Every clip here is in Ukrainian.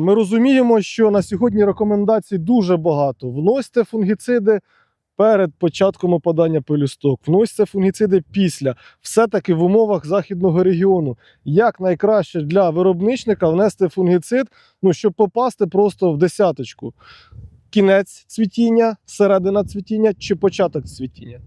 Ми розуміємо, що на сьогодні рекомендацій дуже багато. Вносьте фунгіциди перед початком опадання пелюсток, вносьте фунгіциди після. Все-таки в умовах західного регіону. Як найкраще для виробничника внести фунгіцид, ну, щоб попасти просто в десяточку. Кінець цвітіння, середина цвітіння чи початок цвітіння.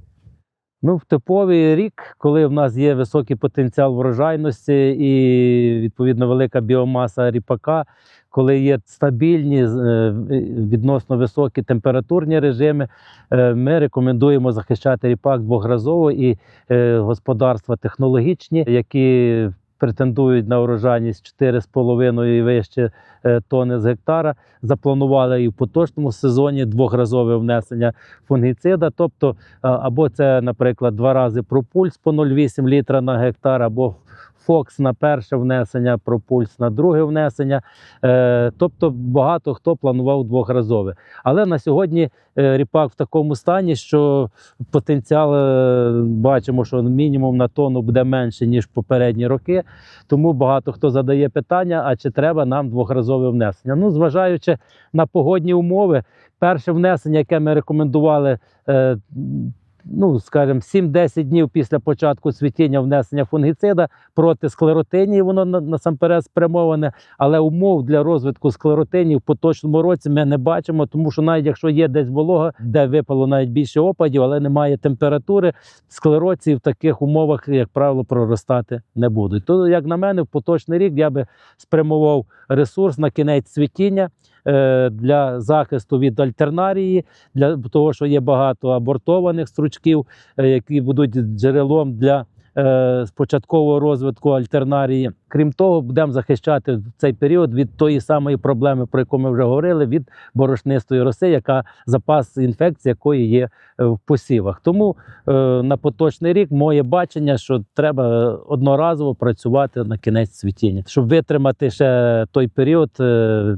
Ну, в типовий рік, коли в нас є високий потенціал врожайності і відповідно велика біомаса ріпака, коли є стабільні е, відносно високі температурні режими, е, ми рекомендуємо захищати ріпак двохразово і е, господарства технологічні, які претендують на урожайність 4,5 і вище е, тони з гектара. Запланували і в поточному сезоні двохразове внесення фунгіцида, тобто або це, наприклад, два рази пропульс по 0,8 літра на гектар, або Фокс на перше внесення, пропульс на друге внесення. Е, тобто багато хто планував двохразове. Але на сьогодні е, ріпак в такому стані, що потенціал е, бачимо, що мінімум на тонну буде менше, ніж попередні роки. Тому багато хто задає питання: а чи треба нам двохразове внесення? Ну, зважаючи на погодні умови, перше внесення, яке ми рекомендували. Ну, скажімо, 7-10 днів після початку цвітіння внесення фунгіцида проти склеротинії, воно насамперед спрямоване, але умов для розвитку склеротинії в поточному році ми не бачимо, тому що навіть якщо є десь волога, де випало навіть більше опадів, але немає температури, склероції в таких умовах, як правило, проростати не будуть. То, як на мене, в поточний рік я би спрямував ресурс на кінець цвітіння для захисту від альтернарії, для того, що є багато абортованих стручків, е, які будуть джерелом для е, початкового розвитку альтернарії. Крім того, будемо захищати в цей період від тої самої проблеми, про яку ми вже говорили, від борошнистої роси, яка запас інфекції, якої є е, в посівах. Тому е, на поточний рік моє бачення, що треба одноразово працювати на кінець цвітіння, щоб витримати ще той період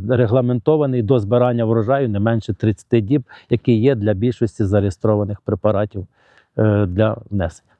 регламентований до збирання врожаю не менше 30 діб, який є для більшості зареєстрованих препаратів для внесення.